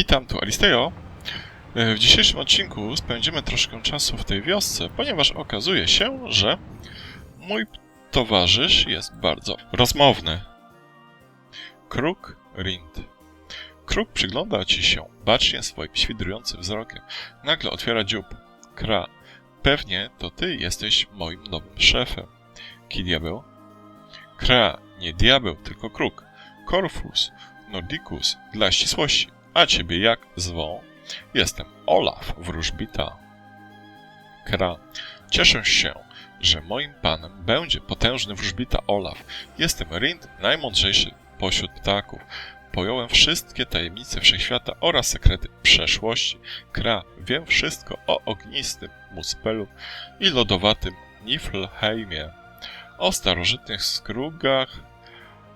Witam, tu Alisteo. E, W dzisiejszym odcinku spędzimy troszkę czasu w tej wiosce, ponieważ okazuje się, że mój towarzysz jest bardzo rozmowny. Kruk Rind. Kruk przygląda ci się bacznie swoim świdrującym wzrokiem. Nagle otwiera dziób. Kra. Pewnie to ty jesteś moim nowym szefem. Ki diabeł? Kra. Nie diabeł, tylko kruk. Corfus. Nordicus. Dla ścisłości. A ciebie jak zwą? Jestem Olaf Wróżbita. Kra. Cieszę się, że moim panem będzie potężny wróżbita Olaf. Jestem Rind, najmądrzejszy pośród ptaków. Pojąłem wszystkie tajemnice wszechświata oraz sekrety przeszłości. Kra, wiem wszystko o ognistym Muspelu i lodowatym Niflheimie, o starożytnych skrugach,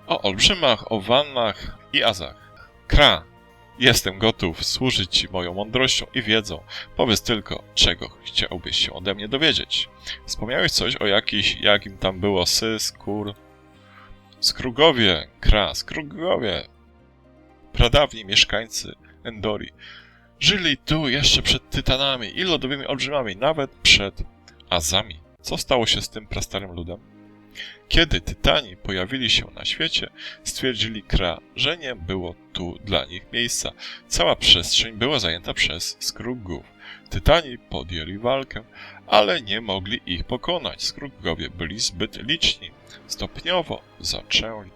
o olbrzymach, o wannach i azach. Kra, jestem gotów służyć Ci moją mądrością i wiedzą. Powiedz tylko, czego chciałbyś się ode mnie dowiedzieć. Wspomniałeś coś o jakiś, jakim tam było sy, skór... Skrugowie, Kra, Skrugowie. Pradawni mieszkańcy Endori. Żyli tu jeszcze przed Tytanami i lodowymi olbrzymami, nawet przed Azami. Co stało się z tym prastarym ludem? Kiedy Tytani pojawili się na świecie, stwierdzili Kra, że nie było tu dla nich miejsca. Cała przestrzeń była zajęta przez Skrugów. Tytani podjęli walkę, ale nie mogli ich pokonać. Skrugowie byli zbyt liczni. Stopniowo zaczęli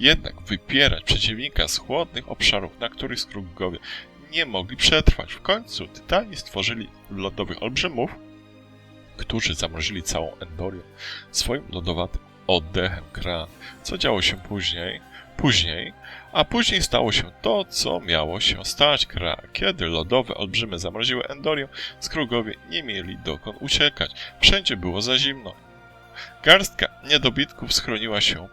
jednak wypierać przeciwnika z chłodnych obszarów, na których Skrugowie nie mogli przetrwać. W końcu Tytani stworzyli lodowych olbrzymów, którzy zamrozili całą Endorię swoim lodowatym oddechem Kra. Co działo się później? Później, a później stało się to, co miało się stać Kra. Kiedy lodowe olbrzymy zamroziły Endorię, Skrugowie nie mieli dokąd uciekać. Wszędzie było za zimno. Garstka niedobitków schroniła się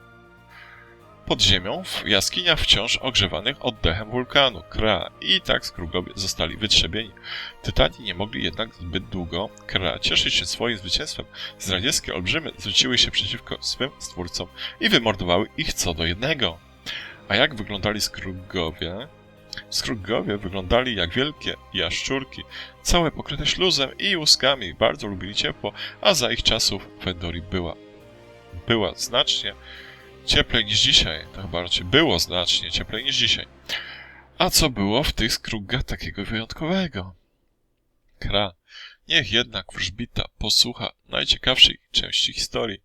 pod ziemią w jaskiniach wciąż ogrzewanych oddechem wulkanu Kra i tak Skrugowie zostali wytrzebieni. Tytani nie mogli jednak zbyt długo Kra cieszyć się swoim zwycięstwem. Zdradzieckie olbrzymy zwróciły się przeciwko swym stwórcom i wymordowały ich co do jednego. A jak wyglądali Skrugowie? Skrugowie wyglądali jak wielkie jaszczurki, całe pokryte śluzem i łuskami, bardzo lubili ciepło, a za ich czasów Fedori była, była znacznie cieplej niż dzisiaj. Chyba raczej było znacznie cieplej niż dzisiaj. A co było w tych skrugach takiego wyjątkowego? Kra, niech jednak wróżbita posłucha najciekawszej części historii.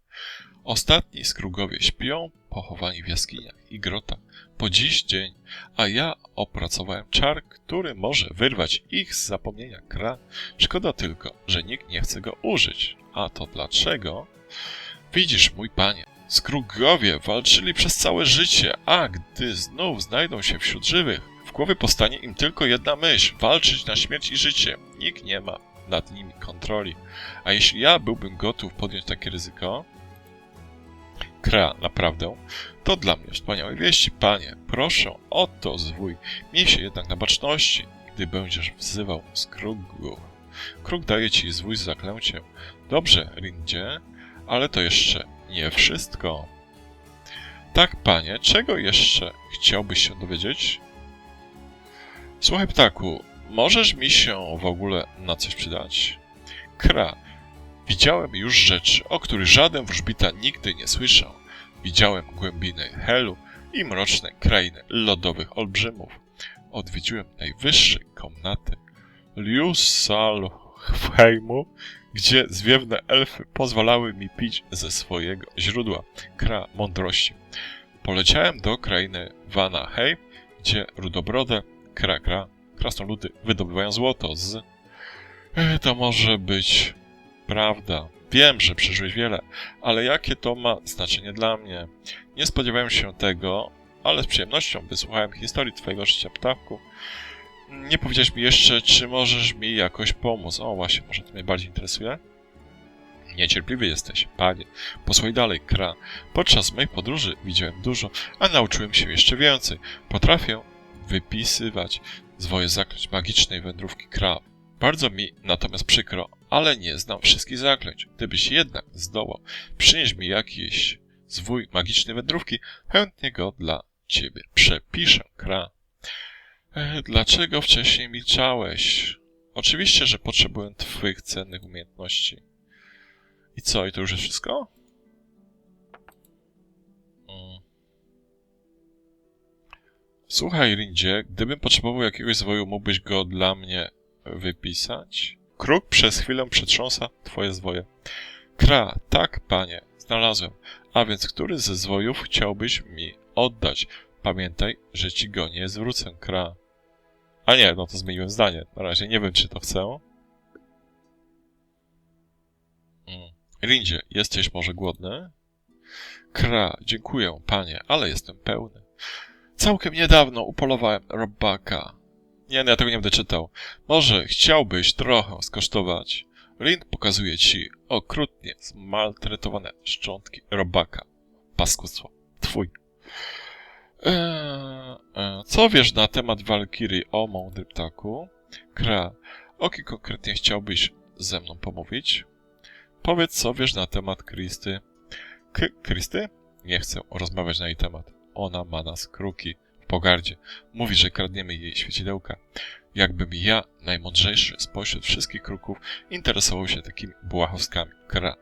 Ostatni skrugowie śpią, pochowani w jaskiniach i grotach po dziś dzień, a ja opracowałem czar, który może wyrwać ich z zapomnienia Kra. Szkoda tylko, że nikt nie chce go użyć. A to dlaczego? Widzisz, mój panie, Skrugowie walczyli przez całe życie, a gdy znów znajdą się wśród żywych, w głowie powstanie im tylko jedna myśl: walczyć na śmierć i życie. Nikt nie ma nad nimi kontroli. A jeśli ja byłbym gotów podjąć takie ryzyko, Kra, naprawdę, to dla mnie wspaniałe wieści, panie. Proszę, oto zwój. Miej się jednak na baczności, gdy będziesz wzywał Skrugów. Kruk daje ci zwój z zaklęciem. Dobrze, Rindzie, ale to jeszcze nie wszystko. Tak, panie, czego jeszcze chciałbyś się dowiedzieć? Słuchaj, ptaku, możesz mi się w ogóle na coś przydać? Kra, widziałem już rzeczy, o których żaden wróżbita nigdy nie słyszał. Widziałem głębiny Helu i mroczne krainy lodowych olbrzymów. Odwiedziłem najwyższe komnaty Liusalheimu, gdzie zwiewne elfy pozwalały mi pić ze swojego źródła, kra mądrości. Poleciałem do krainy Vanaheim, gdzie rudobrode kra kra krasnoludy wydobywają złoto z... E, To może być prawda. Wiem, że przeżyłeś wiele, ale jakie to ma znaczenie dla mnie? Nie spodziewałem się tego, ale z przyjemnością wysłuchałem historii twojego życia, ptaku. Nie powiedziałeś mi jeszcze, czy możesz mi jakoś pomóc. O, właśnie, może to mnie bardziej interesuje. Niecierpliwy jesteś, panie. Posłuchaj dalej, Kra. Podczas moich podróży widziałem dużo, a nauczyłem się jeszcze więcej. Potrafię wypisywać zwoje zaklęć magicznej wędrówki Kra. Bardzo mi natomiast przykro, ale nie znam wszystkich zaklęć. Gdybyś jednak zdołał przynieść mi jakiś zwój magicznej wędrówki, chętnie go dla ciebie przepiszę, Kra. E, Dlaczego wcześniej milczałeś? Oczywiście, że potrzebuję twoich cennych umiejętności. I co, i to już jest wszystko? Mm. Słuchaj, Rindzie, gdybym potrzebował jakiegoś zwoju, mógłbyś go dla mnie wypisać? Kruk przez chwilę przetrząsa twoje zwoje. Kra, tak, panie, znalazłem. A więc który ze zwojów chciałbyś mi oddać? Pamiętaj, że ci go nie zwrócę, Kra. A nie, no to zmieniłem zdanie. Na razie nie wiem, czy to chcę. Mm. Rindzie, jesteś może głodny? Kra, dziękuję, panie, ale jestem pełny. Całkiem niedawno upolowałem robaka. Nie, no ja tego nie będę czytał. Może chciałbyś trochę skosztować? Rind pokazuje ci okrutnie zmaltretowane szczątki robaka. Paskudstwo. Twój. Eee, e, co wiesz na temat Walkirii o mądry ptaku? Kra, o kim konkretnie chciałbyś ze mną pomówić? Powiedz, co wiesz na temat Kristy. K Kristy? Nie chcę rozmawiać na jej temat. Ona ma nas kruki w pogardzie. Mówi, że kradniemy jej świecidełka. Jakbym ja, najmądrzejszy spośród wszystkich kruków, interesował się takimi błahostkami. Kra.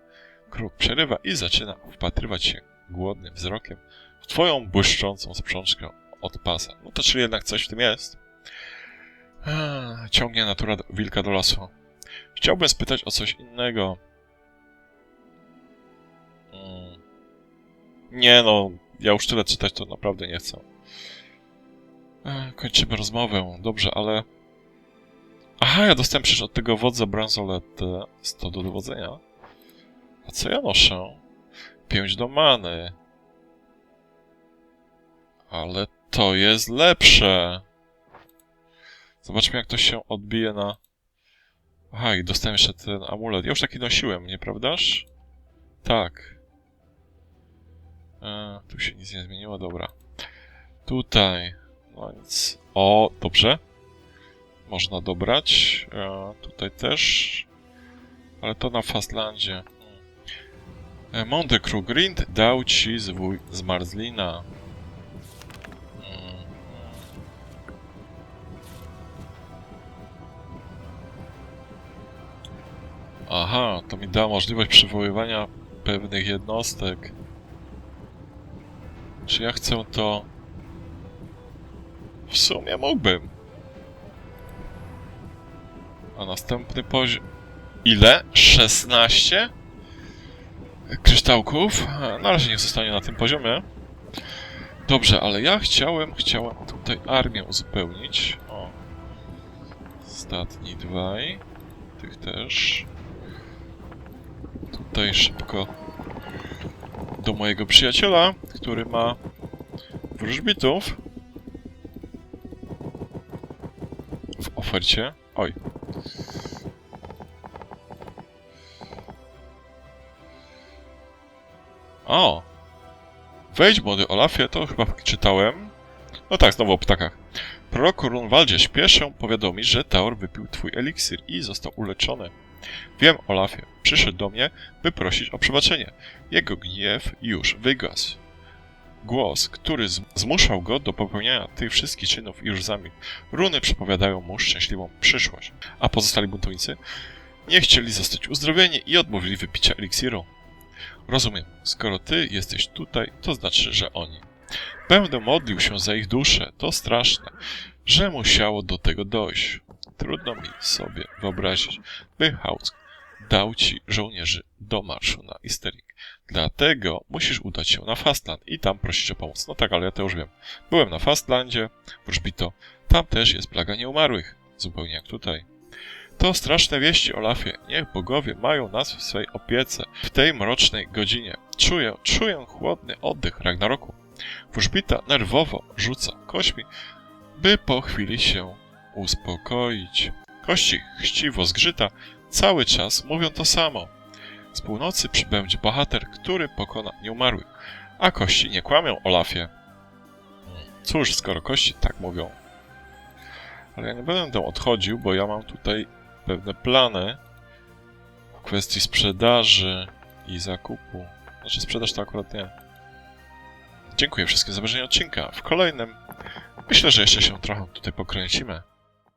Kruk przerywa i zaczyna wpatrywać się głodnym wzrokiem w twoją błyszczącą sprzączkę od pasa. No to czyli jednak coś w tym jest. Eee, ciągnie natura do, wilka do lasu. Chciałbym spytać o coś innego. Mm. Nie no, ja już tyle czytać to naprawdę nie chcę. Eee, kończymy rozmowę. Dobrze, ale... Aha, ja dostałem przecież od tego wodza bransoletę 100 do dowodzenia. A co ja noszę? 5 do many. Ale to jest lepsze. Zobaczmy, jak to się odbije na... Aha, i dostałem jeszcze ten amulet. Ja już taki nosiłem, nieprawdaż? Tak. E, tu się nic nie zmieniło, dobra. Tutaj. No nic. O, dobrze. Można dobrać. E, tutaj też. Ale to na Fastlandzie. E, Krug Grind dał ci zwój z Aha, to mi da możliwość przywoływania pewnych jednostek. Czy ja chcę to... W sumie mógłbym. A następny poziom... Ile? 16? Kryształków? Na razie niech zostanie na tym poziomie. Dobrze, ale ja chciałem, chciałem tutaj armię uzupełnić. O. Ostatni dwaj. Tych też. Tutaj szybko do mojego przyjaciela, który ma wróżbitów w ofercie. Oj. O! Wejdź, młody Olafie, to chyba czytałem. No tak, znowu o ptakach. Proroku Runwaldzie, śpieszę powiadomić, że Taor wypił twój eliksir i został uleczony. Wiem, Olafie, przyszedł do mnie, by prosić o przebaczenie. Jego gniew już wygasł. Głos, który zmuszał go do popełniania tych wszystkich czynów, już zamilkł. Runy przepowiadają mu szczęśliwą przyszłość. A pozostali buntownicy nie chcieli zostać uzdrowieni i odmówili wypicia eliksiru. Rozumiem, skoro ty jesteś tutaj, to znaczy, że oni. Będę modlił się za ich dusze, to straszne, że musiało do tego dojść. Trudno mi sobie wyobrazić, by Hausk dał ci żołnierzy do marszu na Eastering. Dlatego musisz udać się na Fastland i tam prosić o pomoc. No tak, ale ja to już wiem. Byłem na Fastlandzie, wróżbito. Tam też jest plaga nieumarłych. Zupełnie jak tutaj. To straszne wieści, Olafie. Niech bogowie mają nas w swej opiece. W tej mrocznej godzinie czuję, czuję chłodny oddech Ragnaroku. Wróżbita nerwowo rzuca kośmi, by po chwili się uspokoić. Kości chciwo zgrzyta, cały czas mówią to samo. Z północy przybędzie bohater, który pokona nieumarłych. A kości nie kłamią, Olafie. Cóż, skoro kości tak mówią. Ale ja nie będę odchodził, bo ja mam tutaj pewne plany w kwestii sprzedaży i zakupu. Znaczy sprzedaż to akurat nie. Dziękuję wszystkim za obejrzenie odcinka. W kolejnym Myślę, że jeszcze się trochę tutaj pokręcimy.